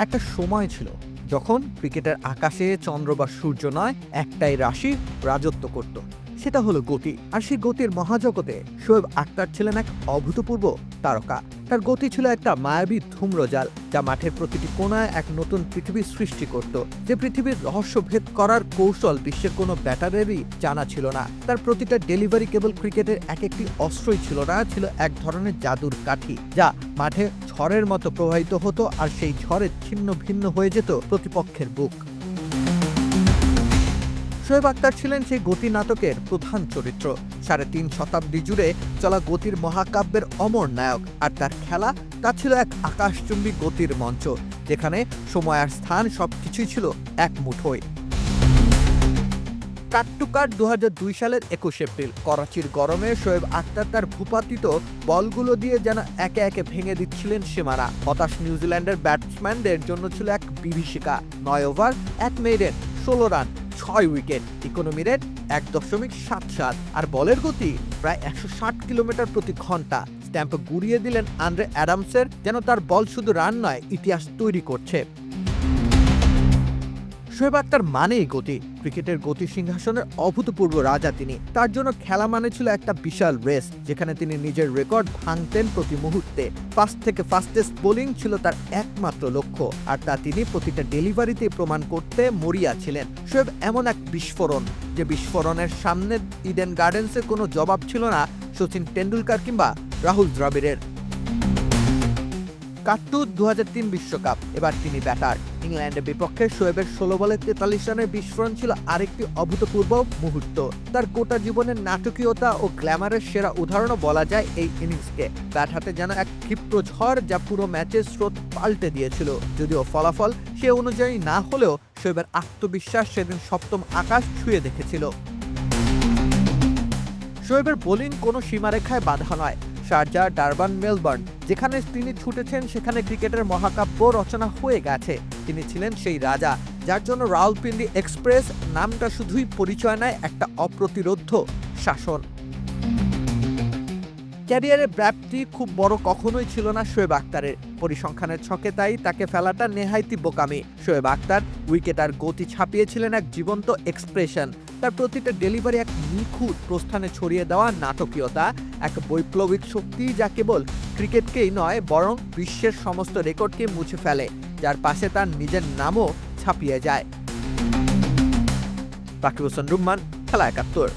একটা সময় ছিল যখন ক্রিকেটের আকাশে চন্দ্র বা সূর্য নয় একটাই রাশি রাজত্ব করত। সেটা হলো গতি। আর সেই গতির মহাজগতে শোয়েব আক্তার ছিলেন এক অভূতপূর্ব তারকা। তার গতি ছিল একটা মায়াবী ধূম্রজাল যা মাঠের প্রতিটি কোণায় এক নতুন পৃথিবী সৃষ্টি করত। যে পৃথিবীর রহস্য ভেদ করার কৌশল বিশ্বের কোনো ব্যাটারেরই জানা ছিল না। তার প্রতিটা ডেলিভারি কেবল ক্রিকেটের এক একটি অস্ত্রই ছিল না, ছিল এক ধরনের জাদুর কাঠি, যা মাঠে ঝড়ের মতো প্রবাহিত হতো আর সেই ঝড়ে ছিন্ন ভিন্ন হয়ে যেত প্রতিপক্ষের বুক। শোয়েব আক্তার ছিলেন সেই গতি নাটকের প্রধান চরিত্র। সাড়ে তিন শতাব্দী জুড়ে চলা গতির মহাকাব্যের অমর নায়ক আর তার খেলা, তা ছিল এক আকাশচুম্বী গতির মঞ্চ, যেখানে সময় আর স্থান সব কিছুই ছিল এক মুঠোয়। কাট টু কাট দু সালের একুশ এপ্রিল, করাচির গরমে শোয়েব আক্তার তার ভূপাতিত বলগুলো দিয়ে যেন একে একে ভেঙে দিচ্ছিলেন সীমানা। হতাশ নিউজিল্যান্ডের ব্যাটসম্যানদের জন্য ছিল এক বিভীষিকা, নয় ওভার, এক মেইডেন ষোলো রান। ছয় উইকেট ইকোনমি রেট এক দশমিক সাত সাত, আর বলের গতি প্রায় একশো ষাট কিলোমিটার প্রতি ঘণ্টা। স্ট্যাম্প গুড়িয়ে দিলেন আন্দ্রে অ্যাডামসের, যেন তার বল শুধু রান নয়, ইতিহাস তৈরি করছে। শোয়েব আক্তার মানেই গতি। ক্রিকেটের গতি সিংহাসনের অভূতপূর্ব রাজা তিনি। তার জন্য খেলা মানে ছিল একটা বিশাল রেস, যেখানে তিনি নিজের রেকর্ড ভাঙতেন প্রতি মুহূর্তে। ফাস্ট থেকে ফাস্টেস্ট বোলিং ছিল তার একমাত্র লক্ষ্য, আর তা তিনি প্রতিটা ডেলিভারিতে প্রমাণ করতে মরিয়া ছিলেন। শোয়েব এমন এক বিস্ফোরণ, যে বিস্ফোরণের সামনে ইডেন গার্ডেন্সের কোনো জবাব ছিল না সচিন টেন্ডুলকার কিংবা রাহুল দ্রাবিড়ের। কাট্টু দু বিশ্বকাপ, এবার তিনি ব্যাটার। ইংল্যান্ডের বিপক্ষে শোয়েবের ষোলো বলে তেতাল্লিশ রানের বিস্ফোরণ ছিল আরেকটি অভূতপূর্ব মুহূর্ত। তার গোটা জীবনের নাটকীয়তা ও গ্ল্যামারের সেরা উদাহরণও বলা যায় এই ইনিংসকে। ব্যাট হাতে যেন এক ক্ষিপ্র ঝড় যা পুরো ম্যাচের স্রোত পাল্টে দিয়েছিল। যদিও ফলাফল সে অনুযায়ী না হলেও শোয়েবের আত্মবিশ্বাস সেদিন সপ্তম আকাশ ছুঁয়ে দেখেছিল। শোয়েবের বোলিং কোনো সীমারেখায় বাধা নয়। শারজা ডারবান মেলবার্ন, যেখানে তিনি ছুটেছেন সেখানে ক্রিকেটের মহাকাব্য রচনা হয়ে গেছে। তিনি ছিলেন সেই রাজা, যার জন্য রাউলপিন্ডি এক্সপ্রেস নামটা শুধুই পরিচয় নেয় একটা অপ্রতিরোধ্য শাসন। ক্যারিয়ারের ব্যাপ্তি খুব বড় কখনোই ছিল না শোয়েব আক্তারের পরিসংখ্যানের ছকে তাই তাকে ফেলাটা নেহাইতি বোকামি। শোয়েব আক্তার উইকেট আর গতি ছাপিয়েছিলেন এক জীবন্ত এক্সপ্রেশন। তার প্রতিটা ডেলিভারি এক নিখুঁত প্রস্থানে ছড়িয়ে দেওয়া নাটকীয়তা, এক বৈপ্লবিক শক্তি যা কেবল ক্রিকেটকেই নয়, বরং বিশ্বের সমস্ত রেকর্ডকে মুছে ফেলে, যার পাশে তার নিজের নামও ছাপিয়ে যায়। রাকিব হোসেন রুম্মান, খেলা একাত্তর।